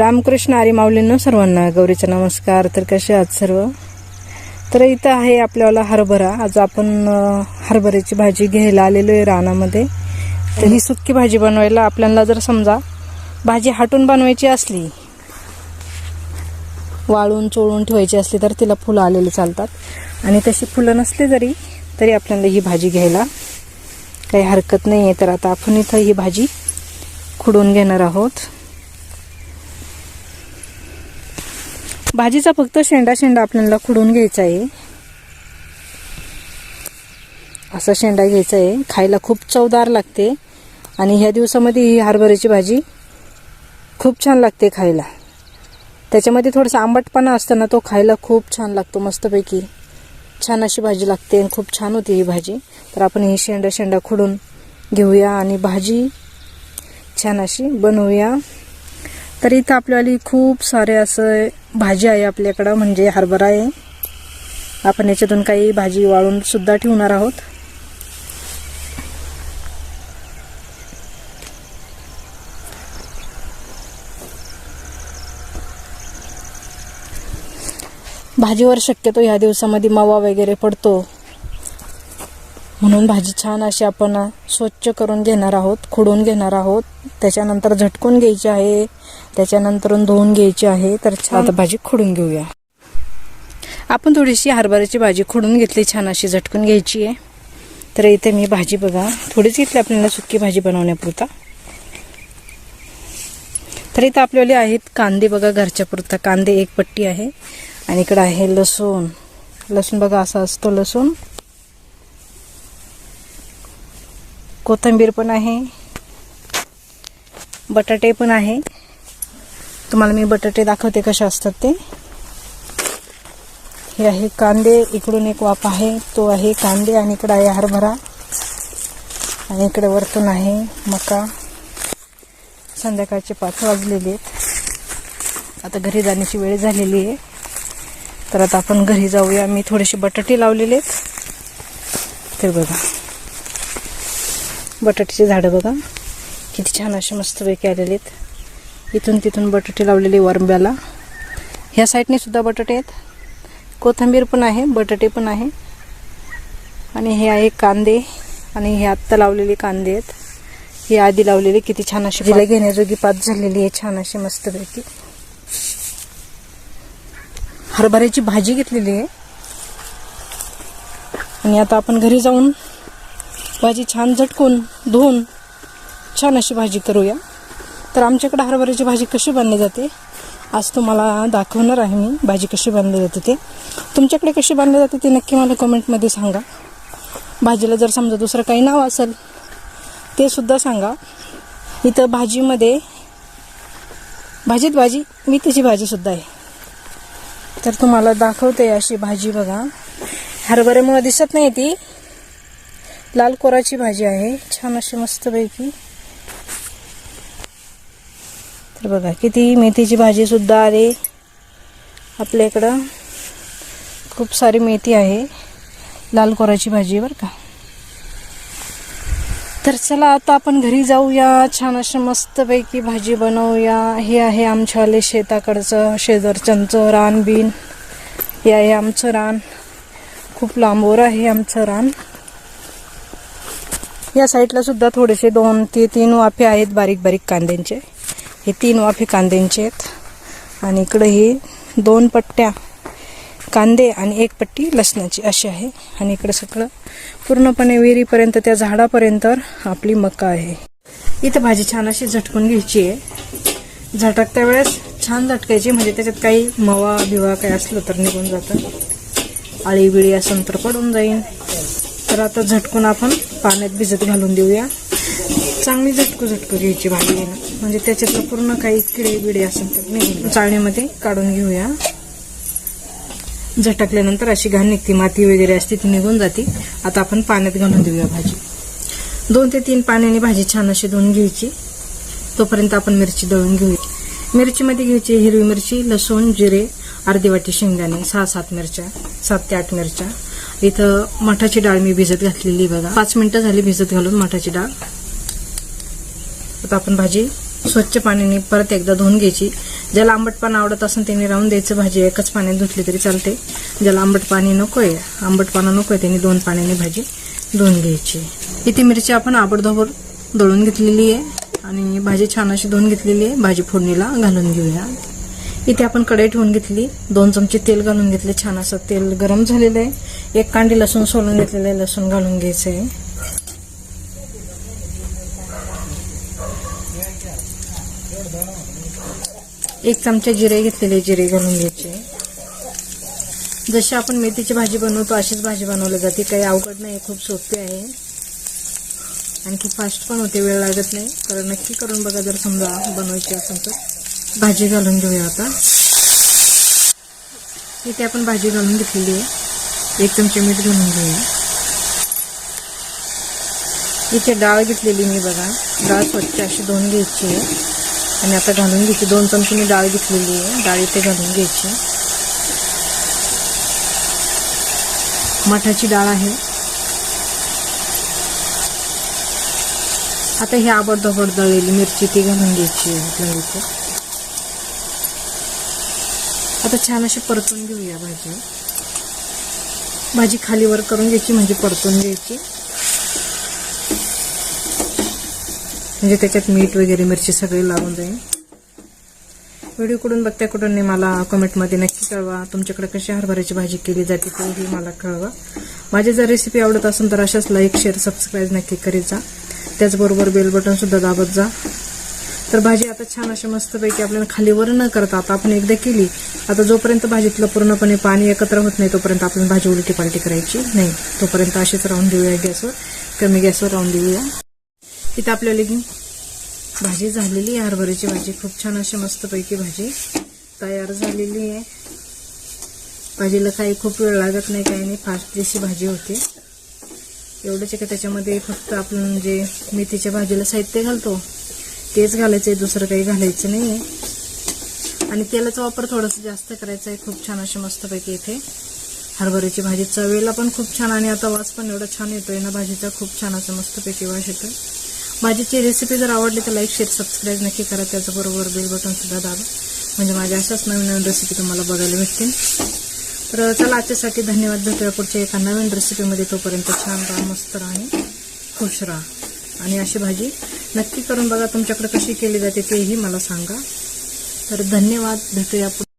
रामकृष्ण आरी माऊलींनो सर्वांना गौरीचा नमस्कार. तर कसे आहात सर्व? तर इथं आहे आपल्याला हरभरा. आज आपण हरभऱ्याची भाजी घ्यायला आलेलो आहे रानामध्ये. तर ही सुक्की भाजी बनवायला आपल्याला जर समजा भाजी हाटून बनवायची असली वाळून चोळून ठेवायची असली तर तिला फुलं आलेली चालतात. आणि तशी फुलं नसली जरी तरी आपल्याला ही भाजी घ्यायला काही हरकत नाही आहे तर आता आपण इथं ही भाजी खुडून घेणार आहोत. भाजीचा फक्त शेंडा शेंडा आपल्याला खुडून घ्यायचा आहे. असा शेंडा घ्यायचा आहे. खायला खूप चवदार लागते. आणि ह्या दिवसामध्ये ही हरभऱ्याची भाजी खूप छान लागते खायला. त्याच्यामध्ये थोडासा आंबटपणा असतं ना तो खायला खूप छान लागतो मस्तपैकी. छान अशी भाजी लागते आणि खूप छान होती ही भाजी. तर आपण ही शेंडा शेंडा खुडून घेऊया आणि भाजी छान अशी बनवूया. तर इथं आपल्याला खूप सारे असं भाजी आहे आपल्याकडं म्हणजे हरभरा आहे. आपण याच्यातून काही भाजी वाळून सुद्धा ठेवणार आहोत. भाजीवर शक्यतो ह्या दिवसामध्ये मावा वगैरे पडतो. म्हणून भाजी छान अशी आपण स्वच्छ करून घेणार आहोत खोडून घेणार आहोत. त्याच्यानंतर झटकून घ्यायची आहे त्याच्यानंतर धुवून घ्यायची आहे. तर छान आता भाजी खोडून घेऊया. आपण थोडीशी हरभऱ्याची भाजी खोडून घेतली छान अशी झटकून घ्यायची आहे. तर इथे मी भाजी बघा थोडीच घेतली आपल्याला सुकी भाजी बनवण्यापुरता. तर इथं आपल्याला आहेत कांदे बघा घरच्या पुरता. कांदे एक पट्टी आहे आणि इकडं आहे लसूण. लसूण बघा असा असतो लसूण. कोथिंबीर पण आहे. बटाटे पण आहे. तुम्हाला मी बटाटे दाखवते कसे असतात ते. हे आहे कांदे. इकडून एक वाफ आहे. तो आहे कांदे आणि इकडं आहे हरभरा. आणि इकडे वरतून आहे मका. संध्याकाळचे पाच वाजलेले आहेत. आता घरी जाण्याची वेळ झालेली आहे. तर आता आपण घरी जाऊया. मी थोडेसे बटाटे लावलेले आहेत. तर बघा. बटाट्याची झाडं बघा. किती छान असे मस्तपैकी आलेले आहेत. इथून तिथून बटाटे लावलेले वरंब्याला. ह्या साईडने सुद्धा बटाटे आहेत. कोथिंबीर पण आहे बटाटे पण आहे. आणि हे आहे कांदे आणि हे आत्ता लावलेले कांदे आहेत. हे आधी लावलेले किती छान अशी तिला घेण्याजोगी पात झालेली आहे. छान अशी मस्तपैकी हरभऱ्याची भाजी घेतलेली आहे. आणि आता आपण घरी जाऊन भाजी छान झटकून धुवून छान अशी भाजी करूया. तर आमच्याकडे हरभऱ्याची भाजी कशी बनली जाते? आज तुम्हाला दाखवणार आहे मी भाजी कशी बनली जाते ते. तुमच्याकडे कशी बनली जाते ते नक्की मला कमेंटमध्ये सांगा. भाजीला जर समजा दुसरं काही नाव असेल ते सुद्धा सांगा. इथं भाजीमध्ये भाजीत भाजी मी तिची भाजीसुद्धा आहे. तर तुम्हाला दाखवते अशी भाजी बघा. हरभऱ्यामुळे दिसत नाही ती लाल कोराची भाजी आहे. छान अशी मस्तपैकी. तर बघा किती मेथीची भाजी सुद्धा आली. आपल्या इकडं खूप सारी मेथी आहे. लाल कोराची भाजी बरं का. तर चला आता आपण घरी जाऊया. छान अशा मस्तपैकी भाजी बनवूया. हे आहे आमच्यावाले शेताकडचं शेजारच्यांचं रान बिन हे आहे आमचं रान. खूप लांबवर आहे आमचं रान. या साईडला सुद्धा थोडेसे दोन ते तीन वाफे आहेत बारीक बारीक कांद्यांचे. हे तीन वाफे कांद्यांचे आहेत. आणि इकडं हे दोन पट्ट्या कांदे आणि एक पट्टी लसणाची अशी आहे. आणि इकडं सगळं पूर्णपणे विहिरीपर्यंत त्या झाडापर्यंत आपली मका आहे. इथं भाजी छान अशी झटकून घ्यायची आहे. झटकत्या वेळेस छान झटकायची म्हणजे त्याच्यात काही मवा बिवा काही असलं तर निघून जातं. आळी बिळी असेल तर पडून जाईल तर आता झटकून आपण पाण्यात भिजत घालून देऊया. चांगली झटकू झटकू घ्यायची भाजी आहे ना. म्हणजे त्याच्यातलं पूर्ण काही किडे बिडे असेल तर निघून चाळणीमध्ये काढून घेऊया. झटकल्यानंतर अशी घाण निघते माती वगैरे असते ती निघून जाते. आता आपण पाण्यात घालून देऊया भाजी. दोन ते तीन पाण्याने भाजी छान अशी धुवून घ्यायची. तोपर्यंत आपण मिरची दळून घेऊया. मिरचीमध्ये घ्यायची हिरवी मिरची लसूण जिरे अर्धी वाटी शेंगदाणे सहा सात मिरच्या सात ते आठ मिरच्या. इथं मठाची डाळ मी भिजत घातलेली बघा. पाच मिनिटं झाली भिजत घालून मठाची डाळ. आता आपण भाजी स्वच्छ पाण्याने परत एकदा धुवून घ्यायची. ज्याला आंबट पाणी आवडत असेल त्यांनी राहून द्यायचं. भाजी एकच पाण्यात धुतली तरी चालते. ज्याला आंबट पाणी नकोय आंबट नको नकोय त्यांनी दोन पाण्याने भाजी धुवून घ्यायची. इथे मिरची आपण आबडधोबर दळून घेतलेली आहे आणि भाजी छान अशी धुवून घेतलेली आहे. भाजी फोडणीला घालून घेऊया. इथे आपण कढई ठेवून घेतली. दोन चमचे तेल घालून घेतले. छान असं तेल गरम झालेलं आहे. एक कांडी लसूण सोलून घेतलेलं आहे लसूण घालून घ्यायचं आहे एक चमचा जिरे घेतलेले जिरे घालून घ्यायचे. जशी आपण मेथीची भाजी बनवतो अशीच भाजी बनवली जाते. काही अवघड नाही खूप सोपी आहे. आणखी फास्ट पण होते वेळ लागत नाही. तर नक्की करून बघा जर समजा बनवायची असेल तर. भाजी घालून घेऊया आता. इथे आपण भाजी घालून घेतलेली आहे. एक चमचे मीठ घालून घेऊया. इथे डाळ घेतलेली मी बघा. डाळ स्वच्छ अशी धुवून घ्यायची आहे. आणि आता घालून घ्यायची दोन चमचे मी डाळ घेतलेली आहे. डाळ इथे घालून घ्यायची मठाची डाळ आहे. आता ही आबडधोबड दळलेली मिरची ती घालून घ्यायची आहे इथे. आता छान अशी परतून घेऊया भाजी. भाजी खालीवर करून घ्यायची म्हणजे परतून घ्यायची. म्हणजे त्याच्यात मीठ वगैरे मिरची सगळी लागून जाईल व्हिडिओ कुठून बघताय कुठून नाही मला कमेंटमध्ये नक्की कळवा. तुमच्याकडे कशी हरभऱ्याची भाजी केली जाते तेही मला कळवा. माझी जर रेसिपी आवडत असेल तर अशाच लाईक शेअर सबस्क्राईब नक्की करीत जा. त्याचबरोबर बेल बटन सुद्धा दाबत जा. तर भाजी आता छान अशी मस्तपैकी आपल्याला खालीवर न करता आता आपण एकदा केली. आता जोपर्यंत भाजीतलं पूर्णपणे पाणी एकत्र होत नाही तोपर्यंत आपण भाजी उलटी पालटी करायची नाही. तोपर्यंत अशीच राहून देऊया गॅसवर. कमी गॅसवर राहून देऊया. इथं आपल्याला भाजी झालेली आहे हरभऱ्याची भाजी. खूप छान अशी मस्तपैकी भाजी तयार झालेली आहे. भाजीला काही खूप वेळ लागत नाही काही नाही. फास्ट जशी भाजी होते. एवढंच आहे का त्याच्यामध्ये फक्त आपण जे मेथीच्या भाजीला साहित्य घालतो? तेच घालायचं आहे दुसरं काही घालायचं नाही आहे आणि तेलाचा वापर थोडंसं जास्त करायचा आहे खूप छान अशी मस्तपैकी इथे हरभऱ्याची भाजी. चवेला पण खूप छान आणि आता वास पण एवढा छान येतोय ना भाजीचा. खूप छान असं मस्तपैकी वास येतोय. भाजीची रेसिपी जर आवडली तर लाईक शेअर सबस्क्राईब नक्की करा. त्याचबरोबर बेल बटन सुद्धा दाबा. म्हणजे माझ्या अशाच नवीन नवीन रेसिपी तुम्हाला बघायला भेटतील. तर चला आजच्यासाठी धन्यवाद. भेटूया पुढच्या एका नवीन रेसिपीमध्ये तोपर्यंत छान राहा मस्त राहा आणि खुश राहा. आणि अशी भाजी नक्की करून बघा तुमच्याकडे कशी केली जाते तेही मला सांगा. तर धन्यवाद. भेटूया